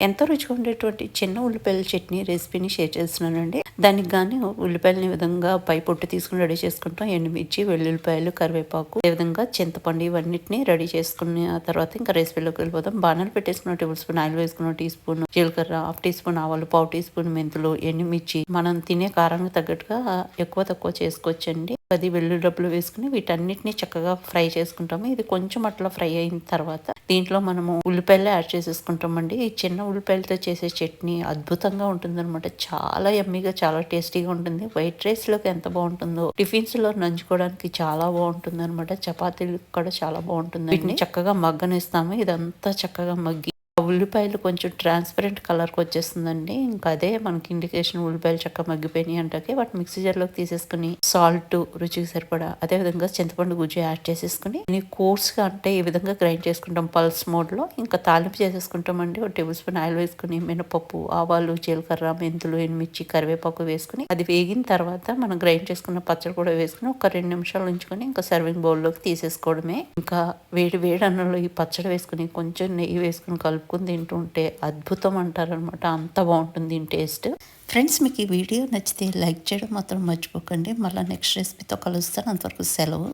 ఎంతో రుచిగా ఉండేటువంటి చిన్న ఉల్లిపాయల చట్నీ రెసిపీని షేర్ చేస్తున్నానండి. దానికి కానీ ఉల్లిపాయలని విధంగా పై పొట్టు తీసుకుని రెడీ చేసుకుంటాం. ఎండుమిర్చి వెల్లుల్లిపాయలు కరివేపాకు ఈ విధంగా చింతపండు ఇవన్నిటిని రెడీ చేసుకున్న తర్వాత ఇంకా రెసిపీలోకి వెళ్ళిపోతాం బాణాలు పెట్టేసుకున్న టేబుల్ స్పూన్ ఆయిల్ వేసుకున్న టీ స్పూన్ జీలకర్ర హాఫ్ టీ స్పూన్ ఆవాలు పావు టీ స్పూన్ మెంతులు ఎండుమిర్చి. మనం తినే కారానికి తగ్గట్టుగా ఎక్కువ తక్కువ చేసుకోవచ్చండి. పది వెల్లుల్లి డబ్బులు వేసుకుని వీటన్నిటిని చక్కగా ఫ్రై చేసుకుంటాము. ఇది కొంచెం అట్లా ఫ్రై అయిన తర్వాత దీంట్లో మనము ఉల్లిపాయలు యాడ్ చేసేసుకుంటామండి. ఈ చిన్న ఉల్లిపాయలతో చేసే చట్నీ అద్భుతంగా ఉంటుంది అనమాట చాలా ఎమ్మీగా చాలా టేస్టీగా ఉంటుంది. వైట్ రైస్లోకి ఎంత బాగుంటుందో టిఫిన్స్లో నంచుకోవడానికి చాలా బాగుంటుంది అనమాట చపాతీలు కూడా చాలా బాగుంటుంది వీటిని చక్కగా మగ్గనిస్తాము. ఇదంతా చక్కగా మగ్గి ఉల్లిపాయలు కొంచెం ట్రాన్స్పరెంట్ కలర్కి వచ్చేస్తుందండి. ఇంకా అదే మనకి ఇండికేషన్ ఉల్లిపాయలు చక్కగా మగ్గిపోయినాయి అంటే వాటి మిక్సీ జార్లోకి తీసేసుకుని సాల్ట్ రుచికి సరిపడా అదే విధంగా చింతపండు గుజ్జు యాడ్ చేసేసుకుని కోర్స్గా అంటే ఈ విధంగా గ్రైండ్ చేసుకుంటాం పల్స్ మోడ్లో ఇంకా తాలింపు చేసేసుకుంటామండి. ఒక టేబుల్ స్పూన్ ఆయిల్ వేసుకుని మినపప్పు ఆవాలు జీలకర్ర మెంతులు ఎనిమిర్చి కరివేపాకు వేసుకుని అది వేగిన తర్వాత మనం గ్రైండ్ చేసుకున్న పచ్చడి కూడా వేసుకుని ఒక రెండు నిమిషాలు ఉంచుకొని ఇంకా సర్వింగ్ బౌల్లోకి తీసేసుకోవడమే. ఇంకా వేడి వేడి అన్నంలో ఈ పచ్చడి వేసుకుని కొంచెం నెయ్యి వేసుకుని కలుపు కలుపుకొని తింటుంటే అద్భుతం అంటారనమాట అంత బాగుంటుంది దీని టేస్ట్. ఫ్రెండ్స్ మీకు ఈ వీడియో నచ్చితే లైక్ చేయడం మాత్రం మర్చిపోకండి. మళ్ళీ నెక్స్ట్ రెసిపీతో కలుస్తాను. అంతవరకు సెలవు.